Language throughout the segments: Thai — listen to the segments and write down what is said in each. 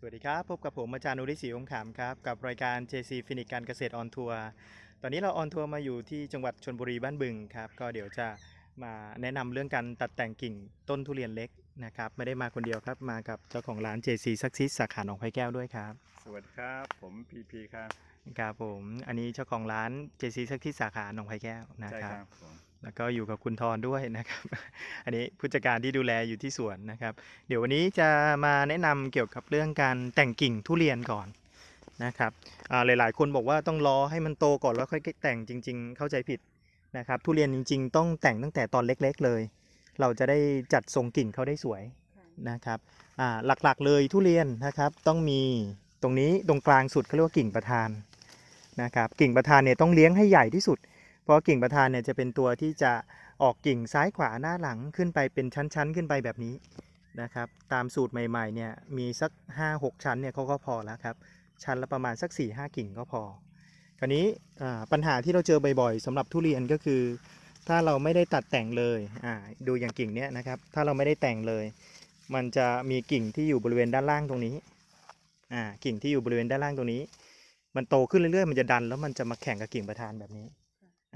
สวัสดีครับ พบกับผมอาจารย์นุริศรีอมขามครับ กับรายการ JC ฟินิกการเกษตรออนทัวร์ตอนนี้เราออนทัวร์มาอยู่ที่จังหวัดชนบุรีบ้านบึงครับ ก็เดี๋ยวจะมาแนะนำเรื่องการตัดแต่งกิ่งต้นทุเรียนเล็กนะครับ ไม่ได้มาคนเดียวครับมากับเจ้าของร้าน JC ซักซิสสาขาหนองไผ่แก้วด้วยครับ สวัสดีครับ ผมพีพีครับครับผมอันนี้เจ้าของร้าน JC ซักซิสสาขาหนองไผ่แก้วนะใช่คครับรับผม แล้วก็อยู่กับคุณทอนด้วยนะครับ อันนี้ผู้จัดการที่ดูแลอยู่ที่สวนนะครับ เดี๋ยววันนี้จะมาแนะนำเกี่ยวกับเรื่องการแต่งกิ่งทุเรียนก่อนนะครับหลายๆ คนบอกว่าต้องรอให้มันโตก่อนแล้วค่อยแต่งจริง ๆ เข้าใจผิดนะครับ ทุเรียนจริง ๆ ต้องแต่งตั้งแต่ตอนเล็ก ๆ เลย เราจะได้จัดทรงกิ่งเขาได้สวยนะครับหลักๆเลยทุเรียนนะครับต้องมีตรงนี้ตรงกลางสุดเขาเรียกว่ากิ่งประธานนะครับกิ่งประธานเนี่ยต้องเลี้ยงให้ใหญ่ที่สุด เพราะกิ่งประธานเนี่ยจะเป็นตัวที่จะออกกิ่งซ้ายขวาหน้าหลังขึ้นไปเป็นชั้นๆ ขึ้นไปแบบนี้นะครับ ตามสูตรใหม่ๆเนี่ยมีสัก 5-6 ชั้นเนี่ยเขาก็พอแล้วครับ ชั้นละประมาณสัก 4-5 กิ่งก็พอ คราวนี้ปัญหาที่เราเจอบ่อยๆสำหรับทุเรียนก็คือ ถ้าเราไม่ได้ตัดแต่งเลยดูอย่างกิ่งเนี้ยนะครับ ถ้าเราไม่ได้แต่งเลย มันจะมีกิ่งที่อยู่บริเวณด้านล่างตรงนี้กิ่งที่อยู่บริเวณด้านล่างตรงนี้ มันโตขึ้นเรื่อยๆ มันจะดันแล้วมันจะมาแข่งกับกิ่งประธานแบบนี้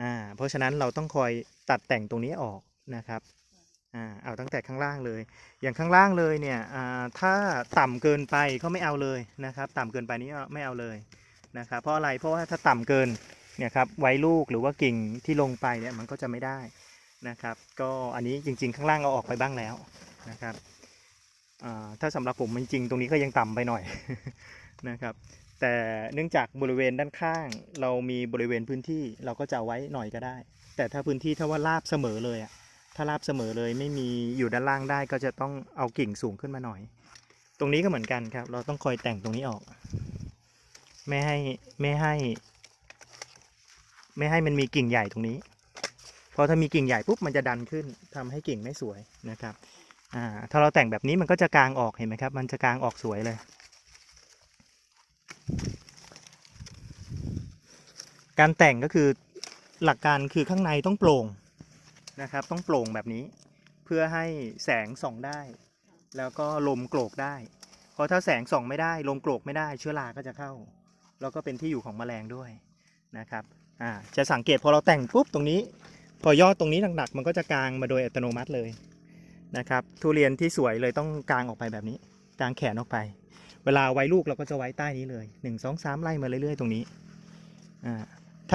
อ่าเพราะฉะนั้นเราต้องคอยตัดแต่งตรงนี้ออกนะครับอ่าเอาตั้งแต่ข้างล่างเลย อย่างข้างล่างเลยเนี่ยอ่าถ้าต่ำเกินไปเขาไม่เอาเลยนะครับ ต่ำเกินไปนี้ไม่เอาเลยนะครับ เพราะอะไรเพราะว่าถ้าต่ำเกินเนี่ยครับไว้ลูกหรือว่ากิ่งที่ลงไปเนี่ยมันก็จะไม่ได้นะครับ ก็อันนี้จริง ๆ ข้างล่างเอาออกไปบ้างแล้วนะครับอ่าถ้าสำหรับผมจริงๆตรงนี้ก็ยังต่ำไปหน่อยนะครับ แต่เนื่องจากบริเวณด้านข้าง เรามีบริเวณพื้นที่เราก็จะไว้หน่อยก็ได้ แต่ถ้าพื้นที่ถ้าว่าราบเสมอเลยอะถ้าราบเสมอเลยไม่มีอยู่ด้านล่างได้ก็จะต้องเอากิ่งสูงขึ้นมาหน่อย ตรงนี้ก็เหมือนกันครับ เราต้องคอยแต่งตรงนี้ออก ไม่ให้ไม่ให้ ไม่ให้มันมีกิ่งใหญ่ตรงนี้เพราะถ้ามีกิ่งใหญ่ปุ๊บมันจะดันขึ้นทำให้กิ่งไม่สวยนะครับอ่าถ้าเราแต่งแบบนี้มันก็จะกลางออกเห็นไหมครับ มันจะกลางออกสวยเลย การแต่งก็คือหลักการคือข้างในต้องโปร่งนะครับ ต้องโปร่งแบบนี้เพื่อให้แสงส่องได้ แล้วก็ลมโกรกได้ เพราะถ้าแสงส่องไม่ได้ ลมโกรกไม่ได้ เชื้อราก็จะเข้า แล้วก็เป็นที่อยู่ของแมลงด้วยนะครับอ่าจะสังเกตพอเราแต่งปุ๊บตรงนี้ พอยอดตรงนี้หนักๆมันก็จะกางมาโดยอัตโนมัติเลยนะครับทุเรียนที่สวยเลยต้องกางออกไปแบบนี้ กางแขนออกไป เวลาไว้ลูกเราก็จะไว้ใต้นี้เลย 1 2 3 ไล่มาเรื่อยๆ ตรงนี้อ่า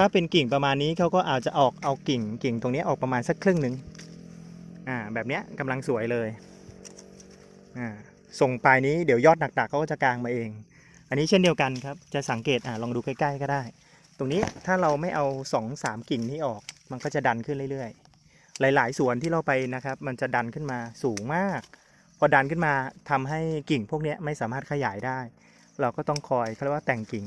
ถ้าเป็นกิ่งประมาณนี้เขาก็อาจจะออกเอากิ่งกิ่งตรงนี้ออกประมาณสักครึ่งหนึ่งอ่าแบบเนี้ยกำลังสวยเลยอ่าส่งปลายนี้เดี๋ยวยอดหนักๆเขาก็จะกลางมาเอง อันนี้เช่นเดียวกันครับจะสังเกตอ่าลองดูใกล้ๆก็ได้ ตรงนี้ถ้าเราไม่เอา2อสามกิ่งนี้ออกมันก็จะดันขึ้นเรื่อยๆ หลายๆสวนที่เราไปนะครับ มันจะดันขึ้นมาสูงมาก พอดันขึ้นมาทำให้กิ่งพวกนี้ไม่สามารถขยายได้ เราก็ต้องคอยเขาเรียกว่าแต่งกิ่ง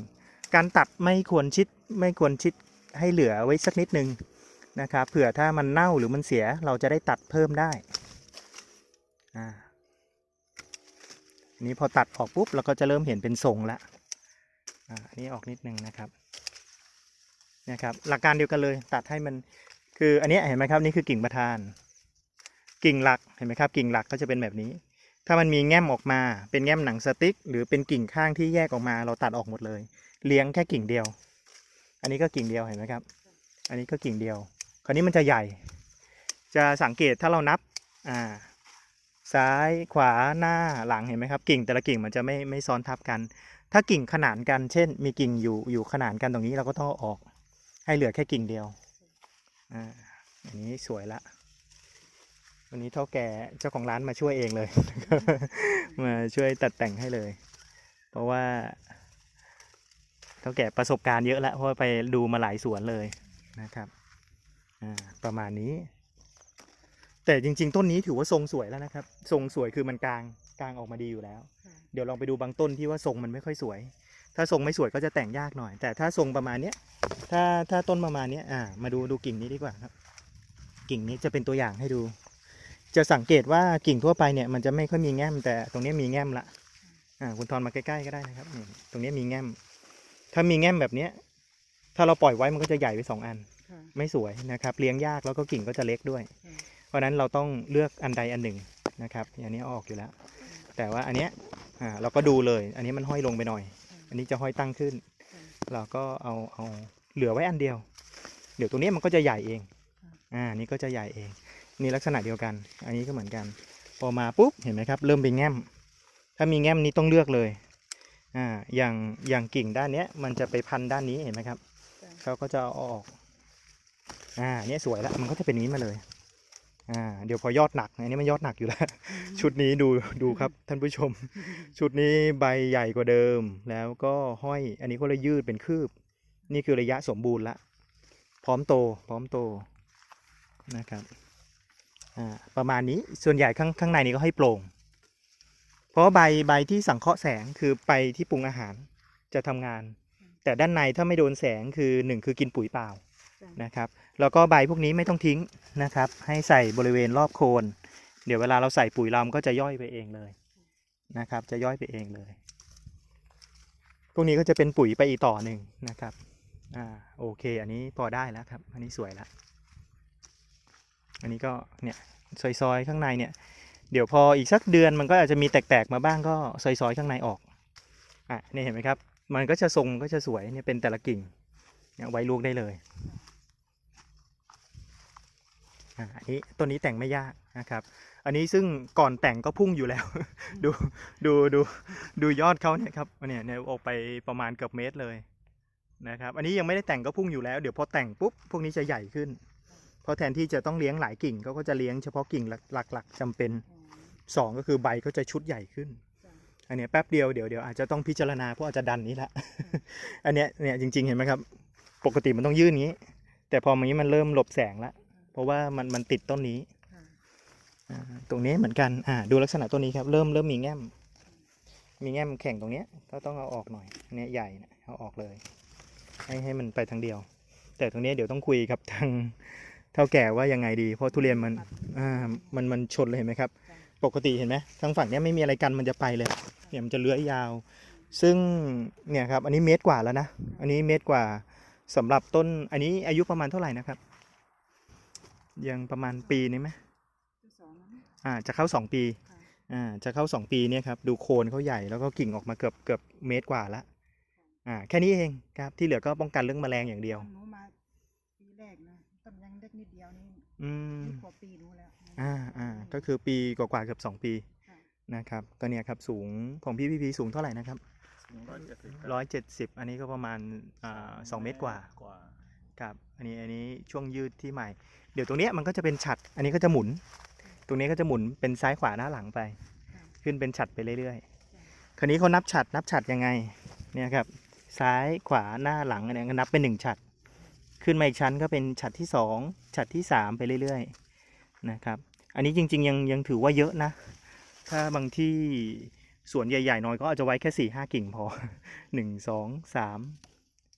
การตัดไม่ควรชิดไม่ควรชิดให้เหลือไว้สักนิดนึงนะครับเผื่อถ้ามันเน่าหรือมันเสียเราจะได้ตัดเพิ่มได้อ่านี้พอตัดออกปุ๊บเราก็จะเริ่มเห็นเป็นทรงละอ่าอันนี้ออกนิดนึงนะครับนะครับหลักการเดียวกันเลยตัดให้มันคืออันนี้เห็นไหมครับนี่คือกิ่งประธาน กิ่งหลักเห็นไหมครับกิ่งหลักก็จะเป็นแบบนี้ ถ้ามันมีแง้มออกมา เป็นแง้มหนังสติ๊ก หรือเป็นกิ่งข้างที่แยกออกมา เราตัดออกหมดเลย เลี้ยงแค่กิ่งเดียว อันนี้ก็กิ่งเดียวเห็นไหมครับ อันนี้ก็กิ่งเดียว คราวนี้มันจะใหญ่ จะสังเกตถ้าเรานับ อ่า ซ้ายขวาหน้าหลังเห็นไหมครับ กิ่งแต่ละกิ่งมันจะไม่ไม่ซ้อนทับกัน ถ้ากิ่งขนานกัน เช่น มีกิ่งอยู่อยู่ขนานกันตรงนี้เราก็ต้องเอาออก ให้เหลือแค่กิ่งเดียว อ่า อันนี้สวยละ วันนี้เท่าแก่เจ้าของร้านมาช่วยเองเลย มาช่วยตัดแต่งให้เลย เพราะว่าเท่าแก่ประสบการณ์เยอะแล้วเพราะไปดูมาหลายสวนเลยนะครับประมาณนี้ แต่จริง ๆ ต้นนี้ถือว่าทรงสวยแล้วนะครับ ทรงสวยคือมันกลางกลางออกมาดีอยู่แล้ว เดี๋ยวลองไปดูบางต้นที่ว่าทรงมันไม่ค่อยสวย ถ้าทรงไม่สวยก็จะแต่งยากหน่อย แต่ถ้าทรงประมาณเนี้ยถ้าถ้าต้นประมาณเนี้ยอ่ามาดูดูกิ่งนี้ดีกว่าครับ กิ่งนี้จะเป็นตัวอย่างให้ดู จะสังเกตว่ากิ่งทั่วไปเนี่ยมันจะไม่ค่อยมีแง้มแต่ตรงนี้มีแง้มละอ่าคุณทอนมาใกล้ๆก็ได้นะครับนี่ตรงนี้มีแง้ม ถ้ามีแง้มแบบเนี้ย ถ้าเราปล่อยไว้มันก็จะใหญ่ไปสองอันค่ะไม่สวยนะครับ เลี้ยงยากแล้วก็กิ่งก็จะเล็กด้วยอืมเพราะฉะนั้นเราต้องเลือกอันใดอันหนึ่งนะครับอย่างนี้เอาออกอยู่แล้ว แต่ว่าอันเนี้ยอ่าเราก็ดูเลย อันนี้มันห้อยลงไปหน่อย อันนี้จะห้อยตั้งขึ้น เราก็เอาเอาเหลือไว้อันเดียว เดี๋ยวตรงนี้มันก็จะใหญ่เองอ่านี่ก็จะใหญ่เอง นี่ลักษณะเดียวกัน อันนี้ก็เหมือนกัน พอมาปุ๊บเห็นไหมครับ เริ่มเป็นแง้ม ถ้ามีแง้มนี้ต้องเลือกเลยอ่าอย่างอย่างกิ่งด้านเนี้ยมันจะไปพันด้านนี้เห็นไหมครับเขาก็จะเอาออกอ่าเนี่ยสวยแล้วมันก็จะเป็นอย่างนี้มาเลยอ่าเดี๋ยวพอยอดหนักอันนี้มันยอดหนักอยู่แล้ว ชุดนี้ดูดูครับท่านผู้ชม ชุดนี้ใบใหญ่กว่าเดิม แล้วก็ห้อย อันนี้ก็เลยยืดเป็นคืบ นี่คือระยะสมบูรณ์ละ พร้อมโต พร้อมโตนะครับ ประมาณนี้ส่วนใหญ่ข้างข้างในนี้ก็ให้โปร่ง เพราะใบใบที่สังเคราะห์แสงคือไปที่ปรุงอาหารจะทำงาน แต่ด้านในถ้าไม่โดนแสงคือหนึ่งคือกินปุ๋ยเปล่านะครับแล้วก็ใบพวกนี้ไม่ต้องทิ้งนะครับ ให้ใส่บริเวณรอบโคน เดี๋ยวเวลาเราใส่ปุ๋ยเรามก็จะย่อยไปเองเลยนะครับ จะย่อยไปเองเลย พวกนี้ก็จะเป็นปุ๋ยไปอีกต่อหนึ่งนะครับอ่าโอเค อันนี้พอได้แล้วครับ อันนี้สวยแล้ว อันนี้ก็เนี่ยซอยๆข้างในเนี่ยเดี๋ยวพออีกสักเดือนมันก็อาจจะมีแตกๆมาบ้างก็ซอยๆข้างในออกอะนี่เห็นไหมครับ มันก็จะทรงก็จะสวยเนี่ยเป็นแต่ละกิ่งเนี่ยไว้ลูกได้เลยอะอันนี้ต้นนี้แต่งไม่ยากนะครับ อันนี้ซึ่งก่อนแต่งก็พุ่งอยู่แล้ว ดูดูดูดูยอดเขาเนี่ยครับเนี่ยเนี่ยออกไปประมาณเกือบเมตรเลยนะครับ อันนี้ยังไม่ได้แต่งก็พุ่งอยู่แล้ว เดี๋ยวพอแต่งปุ๊บพวกนี้จะใหญ่ขึ้น เพราะแทนที่จะต้องเลี้ยงหลายกิ่งเขาก็จะเลี้ยงเฉพาะกิ่งหลัก ๆจำเป็นสองก็คือใบก็จะชุดใหญ่ขึ้น อันเนี้ยแป๊บเดียวเดี๋ยวเดี๋ยวอาจจะต้องพิจารณาเพราะอาจจะดันนี้ละ อันเนี้ยเนี่ยจริง ๆ เห็นไหมครับ ปกติมันต้องยื่นอย่างนี้ แต่พอมันนี้มันเริ่มหลบแสงละเพราะว่ามันมันติดต้นนี้อ่าตรงนี้เหมือนกันอ่าดูลักษณะต้นนี้ครับ เริ่มเริ่มมีแง้มมีแง้มแข็งตรงเนี้ยก็ต้องเอาออกหน่อยอันเนี้ยใหญ่นะเอาออกเลย ให้ให้มันไปทางเดียว แต่ตรงเนี้ยเดี๋ยวต้องคุยกับทาง เท่าแก่ว่ายังไงดี เพราะทุเรียนมันอ่ามันมันชนเลยเห็นไหมครับ ปกติเห็นไหมทางฝั่งเนี้ยไม่มีอะไรกันมันจะไปเลยเนี่ยมันจะเลื้อยยาว ซึ่งเนี่ยครับอันนี้เมตรกว่าแล้วนะอันนี้เมตรกว่าสำหรับต้นอันนี้อายุประมาณเท่าไหร่นะครับ ยังประมาณปีนึงไหมอ่าจะเข้าสองปีอ่าจะเข้าสองปีเนี่ยครับดูโคนเขาใหญ่แล้วก็กิ่งออกมาเกือบเกือบเมตรกว่าละอ่าแค่นี้เองครับที่เหลือก็ป้องกันเรื่องแมลงอย่างเดียวหนูมาปีแร กนะต้นยังเล็กนิดเดียวนี่อืมนี่กว่าปีหนูแล้วอ่าอ่าก็คือปีกว่าๆเกือบสองปีค่ะนะครับก็เนี่ยครับสูงของพี่พีพีสูงเท่าไหร่นะครับร้อยเจ็ดสิบร้อยเจ็ดสิบอันนี้ก็ประมาณอ่าสองเมตรกว่ากว่าครับอันนี้อันนี้ช่วงยืดที่ใหม่ เดี๋ยวตรงเนี้ยมันก็จะเป็นฉัด อันนี้ก็จะหมุน ตรงนี้ก็จะหมุนเป็นซ้ายขวาหน้าหลังไป ขึ้นเป็นฉัดไปเรื่อยๆ คราวนี้เขานับฉัดนับฉัดยังไงเนี่ยครับซ้ายขวาหน้าหลังอันนี้ก็นับเป็นหนึ่งฉัด ขึ้นมาอีกชั้นก็เป็นฉัดที่สองฉัดที่สามไปเรื่อยๆนะครับ อันนี้จริงๆยังยังถือว่าเยอะนะ ถ้าบางที่สวนใหญ่ๆน้อยก็อาจจะไว้แค่สี่ห้ากิ่งพอหนึ่งสองสาม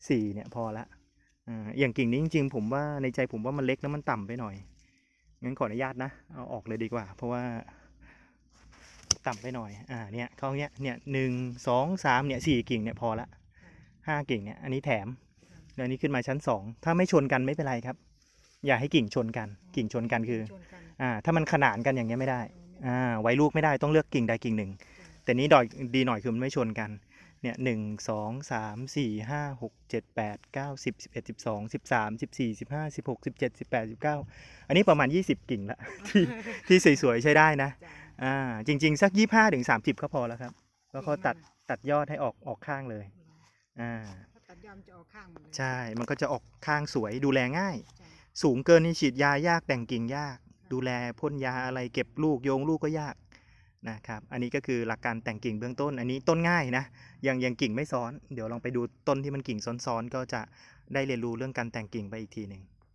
สี่เนี่ยพอละอ่าอย่างกิ่งนี้จริงๆ ผมว่าในใจผมว่ามันเล็กแล้วมันต่ำไปหน่อย งั้นขออนุญาตนะ เอาออกเลยดีกว่า เพราะว่าต่ำไปหน่อย อ่า เนี่ยเขาเนี้ย เนี่ยหนึ่งสองสามเนี่ยสี่กิ่งเนี่ยพอละห้ากิ่งเนี่ย อันนี้แถม อันนี้ขึ้นมาชั้นสองถ้าไม่ชนกันไม่เป็นไรครับ อย่าให้กิ่งชนกัน กิ่งชนกันคือชนกันอ่าถ้ามันขนานกันอย่างเงี้ยไม่ได้อ่าไว้ลูกไม่ได้ต้องเลือกกิ่งใดกิ่งหนึ่ง แต่นี้ดอยดีหน่อยคือมันไม่ชนกันเนี่ยหนึ่งสองสามสี่ห้าหกเจ็ดแปดเก้าสิบสิบเอ็ดสิบสองสิบสามสิบสี่สิบห้าสิบหกสิบเจ็ดสิบแปดสิบเก้าอันนี้ประมาณยี่สิบกิ่งละที่ที่สวยๆใช้ได้นะจ้ะอ่าจริง ๆ สักยี่ห้าถึงสามสิบก็พอแล้วครับ แล้วเขาตัดตัดยอดให้ออกออกข้างเลยอ่า ถ้าตัดยอมจะออกข้างหมดเลยใช่ มันก็จะออกข้างสวยดูแลง่าย จ้ะสูงเกินนี่ฉีดยายากแต่งกิ่งยาก ดูแลพ่นยาอะไรเก็บลูกโยงลูกก็ยากนะครับ อันนี้ก็คือหลักการแต่งกิ่งเบื้องต้น อันนี้ต้นง่ายนะยังยังกิ่งไม่ซ้อน เดี๋ยวลองไปดูต้นที่มันกิ่งซ้อนๆก็จะได้เรียนรู้เรื่องการแต่งกิ่งไปอีกทีหนึ่ง